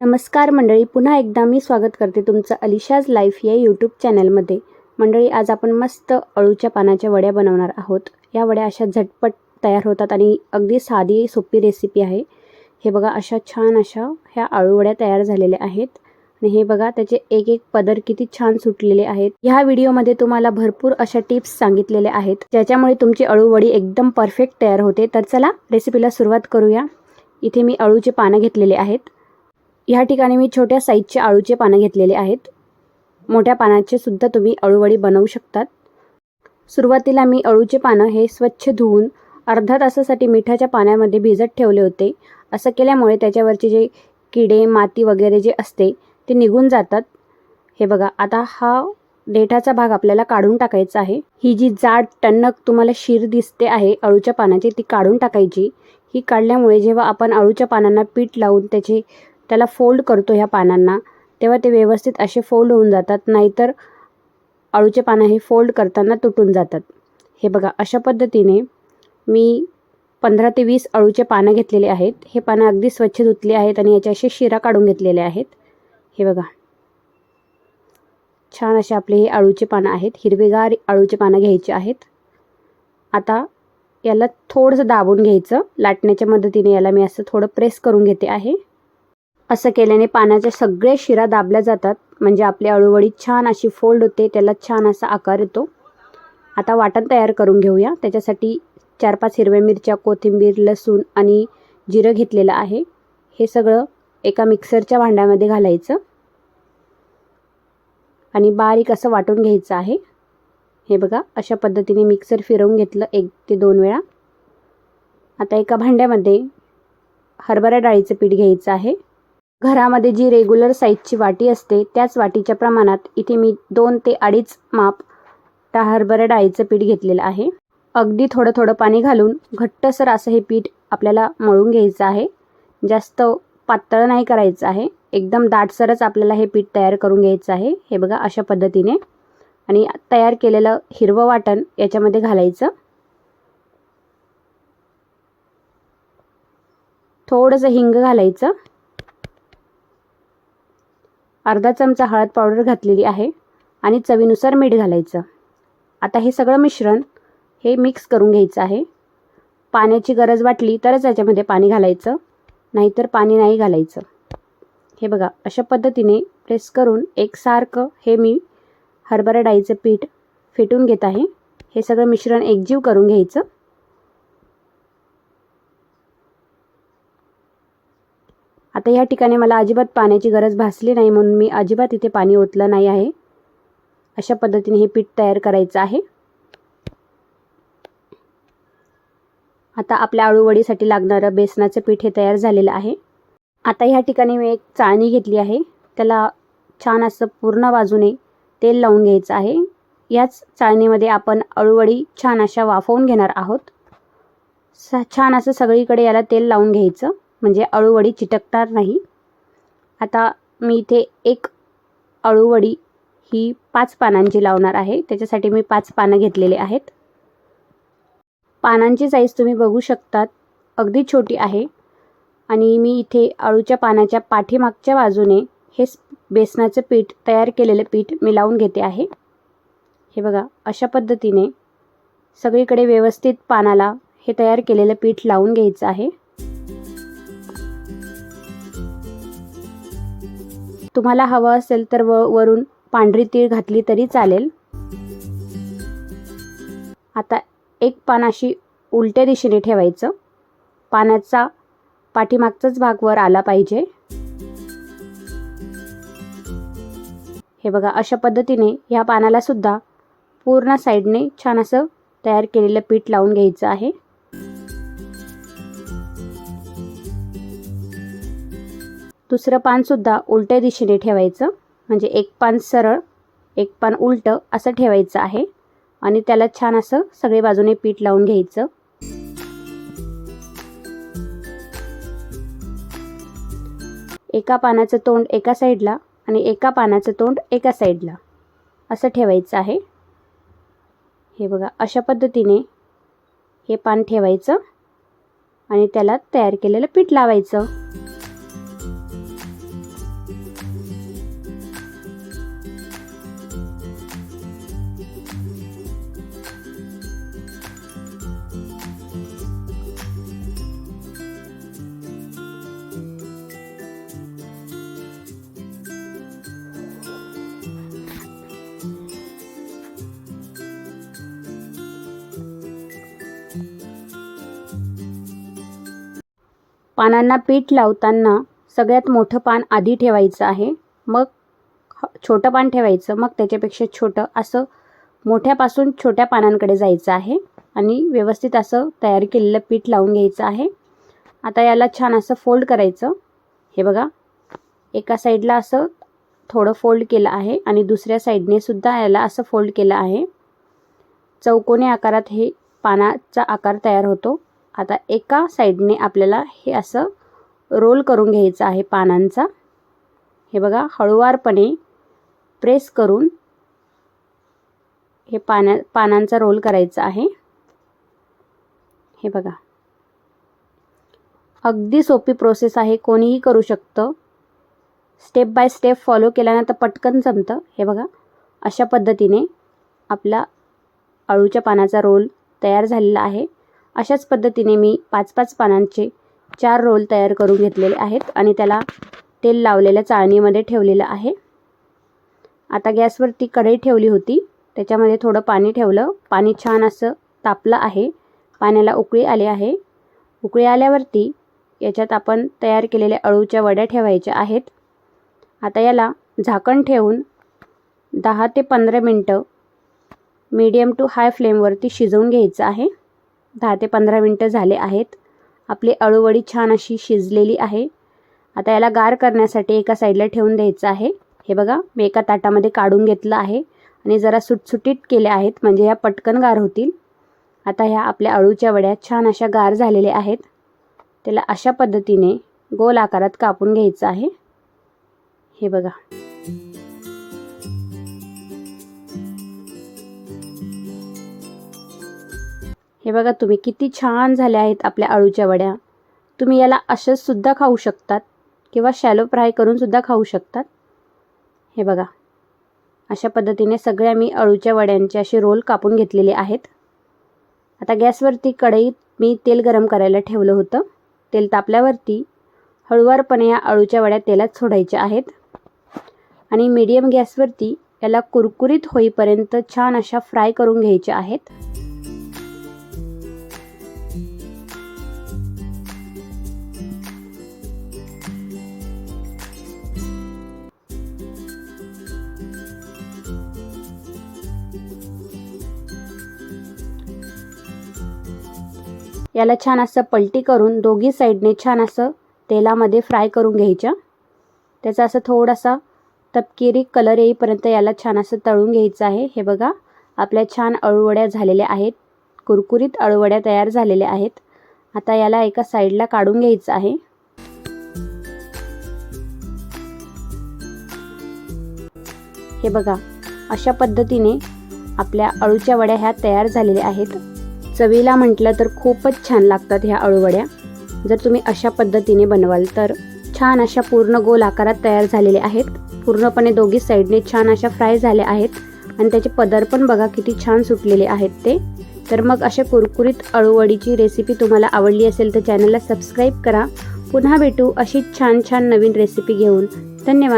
नमस्कार मंडळी पुन्हा एकदा मी स्वागत करते तुमचं अलिशाज लाईफ या यूट्यूब चॅनलमध्ये. मंडळी आज आपण मस्त अळूच्या पानाच्या वड्या बनवणार आहोत. या वड्या अशा झटपट तयार होतात आणि अगदी साधी सोपी रेसिपी आहे. हे बघा अशा छान अशा ह्या अळू वड्या तयार झालेल्या आहेत. आणि हे बघा त्याचे एक एक पदर किती छान सुटलेले आहेत. ह्या व्हिडिओमध्ये तुम्हाला भरपूर अशा टिप्स सांगितलेल्या आहेत. ज्याच्यामुळे तुमची अळूवडी एकदम परफेक्ट तयार होते. तर चला रेसिपीला सुरुवात करूया. इथे मी अळूचे पानं घेतलेले आहेत. ह्या ठिकाणी मी छोट्या साईजचे आळूचे पानं घेतलेले आहेत. मोठ्या पानाचे सुद्धा तुम्ही अळूवडी बनवू शकतात. सुरुवातीला मी अळूचे पानं हे स्वच्छ धुवून अर्धा तासासाठी मिठाच्या पाण्यामध्ये भिजत ठेवले होते. असं केल्यामुळे त्याच्यावरचे जे किडे माती वगैरे जे असते ते निघून जातात. हे बघा आता हा देठाचा भाग आपल्याला काढून टाकायचा आहे. ही जी जाड टणक तुम्हाला शीर दिसते आहे अळूच्या पानाची ती काढून टाकायची. ही काढल्यामुळे जेव्हा आपण अळूच्या पानांना पीठ लावून त्याचे त्याला फोल्ड करतो ह्या पानांना. तेव्हा ते व्यवस्थित असे फोल्ड होऊन जातात. नाहीतर अळूचे पानं हे फोल्ड करताना तुटून जातात. हे बघा अशा पद्धतीने मी पंधरा ते वीस अळूचे पानं घेतलेले आहेत. हे पानं अगदी स्वच्छ धुतले आहेत आणि याचे असे शिरा काढून घेतलेले आहेत. हे बघा. छान असे आपले हे अळूचे पानं आहेत. हिरवेगार अळूचे पानं घ्यायचे आहेत. आता याला थोडंसं दाबून घ्यायचं. लाटण्याच्या मदतीने याला मी असं थोडं प्रेस करून घेते आहे. असं केल्याने पानाच्या सगळे शिरा दाबल्या जातात. म्हणजे आपली अळूवडी छान अशी फोल्ड होते त्याला छान असा आकार येतो. आता वाटण तयार करून घेऊया. त्याच्यासाठी चार पाच हिरव्या मिरच्या कोथिंबीर लसूण आणि जिरं घेतलेलं आहे. हे सगळं एका मिक्सरच्या भांड्यामध्ये घालायचं. आणि बारीक असं वाटून घ्यायचं आहे. हे बघा अशा पद्धतीने मिक्सर फिरवून घेतलं एक ते दोन वेळा. आता एका भांड्यामध्ये हरभरा डाळीचं पीठ घ्यायचं आहे. घरामध्ये जी रेग्युलर साईजची वाटी असते त्याच वाटीच्या प्रमाणात इथे मी दोन ते अडीच माप हरभरा डाळीचं पीठ घेतलेलं आहे. अगदी थोडं थोडं पाणी घालून घट्टसर असं हे पीठ आपल्याला मळून घ्यायचं आहे. जास्त पातळ नाही करायचं आहे. एकदम दाटसरच आपल्याला हे पीठ तयार करून घ्यायचं आहे. हे बघा अशा पद्धतीने. आणि तयार केलेलं हिरवं वाटण याच्यामध्ये घालायचं. थोडंसं हिंग घालायचं. अर्धा चमचा हळद पावडर घातलेली आहे आणि चवीनुसार मीठ घालायचं. आता हे सगळं मिश्रण हे मिक्स करून घ्यायचं आहे. पाण्याची गरज वाटली तरच याच्यामध्ये पाणी घालायचं नाहीतर पाणी नाही घालायचं. हे बघा अशा पद्धतीने प्रेस करून एकसारखं हे मी हरभरा डाळीचं पीठ फेटून घेत आहे. हे सगळं मिश्रण एकजीव करून घ्यायचं. आता या ठिकाणी मला अजिबात पाण्याची गरज भासली नाही म्हणून मी अजिबात इथे पाणी ओतलं नाही आहे. अशा पद्धतीने हे पीठ तयार करायचं आहे. आता आपल्या आळूवडीसाठी लागणारं बेसनाचं पीठ हे तयार झालेलं आहे. आता ह्या ठिकाणी मी एक चाळणी घेतली आहे. त्याला छान असं पूर्ण बाजूने तेल लावून घ्यायचं आहे. याच चाळणीमध्ये आपण अळूवडी छान अशा वाफवून घेणार आहोत. स छान असं सगळीकडे याला तेल लावून घ्यायचं. म्हणजे अळूवडी चिटकणार नाही. आता मी इथे एक अळूवडी ही पाच पानांची लावणार आहे. त्याच्यासाठी मी पाच पानं घेतलेले आहेत. पानांची साईज तुम्ही बघू शकतात. अगदी छोटी आहे. आणि मी इथे अळूच्या पानाच्या पाठीमागच्या बाजूने हे बेसनाचं पीठ तयार केलेलं पीठ मी लावून घेते आहे. हे बघा अशा पद्धतीने सगळीकडे व्यवस्थित पानाला हे तयार केलेलं पीठ लावून घ्यायचं आहे. तुम्हाला हवं असेल तर व वरून पांढरी तीळ घातली तरी चालेल. आता एक पान अशी उलट्या दिशेने ठेवायचं. पानाचा पाठीमागचाच भाग वर आला पाहिजे. हे बघा अशा पद्धतीने ह्या पानाला सुद्धा पूर्ण साईडने छान असं तयार केलेलं पीठ लावून घ्यायचं आहे. दुसरं पानसुद्धा उलट्या दिशेने ठेवायचं. म्हणजे एक पान सरळ एक पान उलटं असं ठेवायचं आहे. आणि त्याला छान असं सगळे बाजूने पीठ लावून घ्यायचं. एका पानाचं तोंड एका साईडला आणि एका पानाचं तोंड एका साईडला असं ठेवायचं आहे. हे बघा अशा पद्धतीने हे पान ठेवायचं आणि त्याला तयार केलेलं पीठ लावायचं. पानांना पीठ लावताना सगळ्यात मोठं पान आधी ठेवायचं आहे. मग छोटं पान ठेवायचं. मग त्याच्यापेक्षा छोटं असं मोठ्यापासून छोट्या पानांकडे जायचं आहे. आणि व्यवस्थित असं तयार केलेलं पीठ लावून घ्यायचं आहे. आता याला छान असं फोल्ड करायचं. हे बघा. एका साईडला असं थोडं फोल्ड केलं आहे आणि दुसऱ्या साईडने सुद्धा याला असं फोल्ड केलं आहे. चौकोनी आकारात हे पानाचा आकार तयार होतो. आता एका साईडने आपल्याला हे असं रोल करून घ्यायचं आहे पानांचा. हे बघा हळुवारपणे प्रेस करून हे पाना पानांचा रोल करायचा आहे. हे बघा. अगदी सोपी प्रोसेस आहे कोणीही करू शकतं. स्टेप बाय स्टेप फॉलो केल्यानंतर पटकन जमतं. हे बघा अशा पद्धतीने आपला अळूच्या पानाचा रोल तयार झालेला आहे. अशाच पद्धतीने मी पाच पाच पानांचे चार रोल तयार करून घेतलेले आहेत आणि त्याला तेल लावलेल्या चाळणीमध्ये ठेवलेलं आहे. आता गॅसवरती कढई ठेवली होती. त्याच्यामध्ये थोडं पाणी ठेवलं. पाणी छान असं तापलं आहे. पाण्याला उकळी आली आहे. उकळी आल्यावरती याच्यात आपण तयार केलेल्या अळूच्या वड्या ठेवायच्या आहेत. आता याला झाकण ठेवून दहा ते पंधरा मिनटं मीडियम टू हाय फ्लेमवरती शिजवून घ्यायचं आहे. दहा ते पंधरा मिनटं झाले आहेत. आपली अळूवडी छान अशी शिजलेली आहे. आता याला गार करण्यासाठी एका साईडला ठेवून द्यायचं आहे. हे बघा मी एका ताटामध्ये काढून घेतलं आहे आणि जरा सुटसुटीत केल्या आहेत म्हणजे ह्या पटकन गार होतील. आता ह्या आपल्या अळूच्या वड्या छान अशा गार झालेल्या आहेत. त्याला अशा पद्धतीने गोल आकारात कापून घ्यायचं आहे. हे बघा. हे बघा तुम्ही किती छान झाल्या आहेत आपल्या अळूच्या वड्या. तुम्ही याला अशाचसुद्धा खाऊ शकतात किंवा शॅलो फ्राय करून सुद्धा खाऊ शकतात. हे बघा अशा पद्धतीने सगळ्या मी अळूच्या वड्यांचे असे रोल कापून घेतलेले आहेत. आता गॅसवरती कढईत मी तेल गरम करायला ठेवलं होतं. तेल तापल्यावरती हळुवारपणे या अळूच्या वड्या तेलात सोडायच्या आहेत. आणि मीडियम गॅसवरती याला कुरकुरीत होईपर्यंत छान अशा फ्राय करून घ्यायच्या आहेत. याला छान असं पलटी करून दोघी साईडने छान असं तेलामध्ये फ्राय करून घ्यायच्या त्याचा असं थोडासा तपकिरी कलर येईपर्यंत याला छान असं तळून घ्यायचं आहे. हे बघा आपल्या छान अळूवड्या झालेल्या आहेत. कुरकुरीत अळूवड्या तयार झालेल्या आहेत. आता याला एका साईडला काढून घ्यायचं आहे. हे बघा अशा पद्धतीने आपल्या अळूच्या वड्या ह्या तयार झालेल्या आहेत. चवीला म्हटलं तर खूपच छान लागतात ह्या अळूवड्या. जर तुम्ही अशा पद्धतीने बनवाल तर छान अशा पूर्ण गोल आकारात तयार झालेल्या आहेत. पूर्णपणे दोघी साईडने छान अशा फ्राय झाल्या आहेत आणि त्याचे पदर पण बघा किती छान सुटलेले आहेत ते. तर मग अशा कुरकुरीत अळूवडीची रेसिपी तुम्हाला आवडली असेल तर चॅनलला सबस्क्राईब करा. पुन्हा भेटू अशीच छान छान नवीन रेसिपी घेऊन. धन्यवाद.